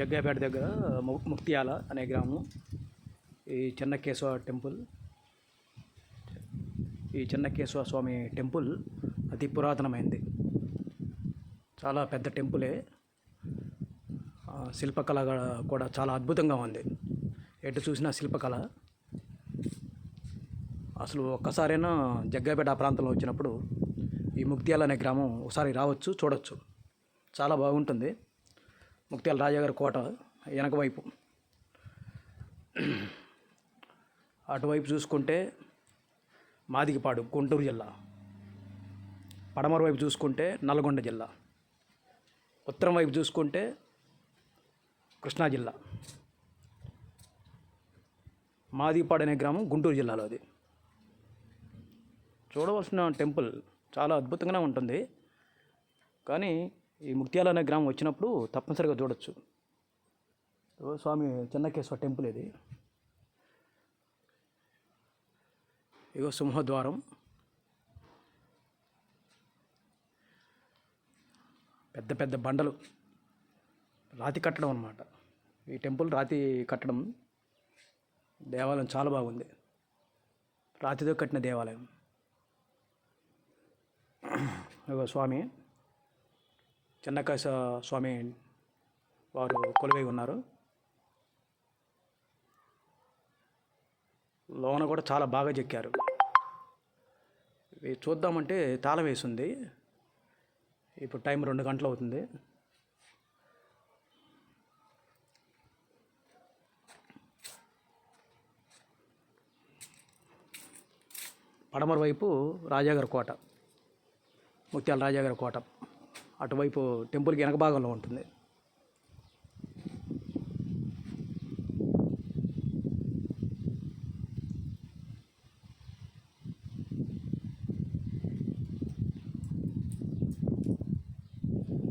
జగ్గాపేట దగ్గర ము- ముక్తియాల అనే గ్రామం. ఈ చెన్నకేశవ టెంపుల్. ఈ చెన్నకేశవ స్వామి టెంపుల్ అతి పురాతనమైంది. చాలా పెద్ద టెంపులే. శిల్పకళ కూడా చాలా అద్భుతంగా ఉంది. ఎటు చూసినా శిల్పకళ. అసలు ఒక్కసారైనా జగ్గాపేట ఆ ప్రాంతంలో వచ్చినప్పుడు ఈ ముక్తియాల అనే గ్రామం ఒకసారి రావచ్చు చూడొచ్చు. చాలా బాగుంటుంది. ముక్త్యాల రాజాగారి కోట వెనక వైపు. అటువైపు చూసుకుంటే మాదిగిపాడు గుంటూరు జిల్లా. పడమర వైపు చూసుకుంటే నల్గొండ జిల్లా. ఉత్తరం వైపు చూసుకుంటే కృష్ణా జిల్లా. మాదిపాడు అనే గ్రామం గుంటూరు జిల్లాలో అది. చూడవలసిన టెంపుల్ చాలా అద్భుతంగానే ఉంటుంది. కానీ ఈ ముక్త్యాల అనే గ్రామం వచ్చినప్పుడు తప్పనిసరిగా చూడొచ్చు. స్వామి చెన్నకేశ్వర టెంపుల్ ఇది. ఇగో సింహద్వారం. పెద్ద పెద్ద బండలు. రాతి కట్టడం అనమాట ఈ టెంపుల్ రాతి కట్టడం. దేవాలయం చాలా బాగుంది. రాతితో కట్టిన దేవాలయం. ఇగో స్వామి. చెన్నకేశ స్వామి వారు కొలువై ఉన్నారు. లోన కూడా చాలా బాగా చెక్కారు. ఇవి చూద్దామంటే తాళం వేసింది. ఇప్పుడు టైం రెండు గంటలు అవుతుంది. పడమర వైపు రాజాగారి కోట ముత్యాల రాజాగారి కోట. అటువైపు టెంపుల్కి వెనక భాగంలో ఉంటుంది.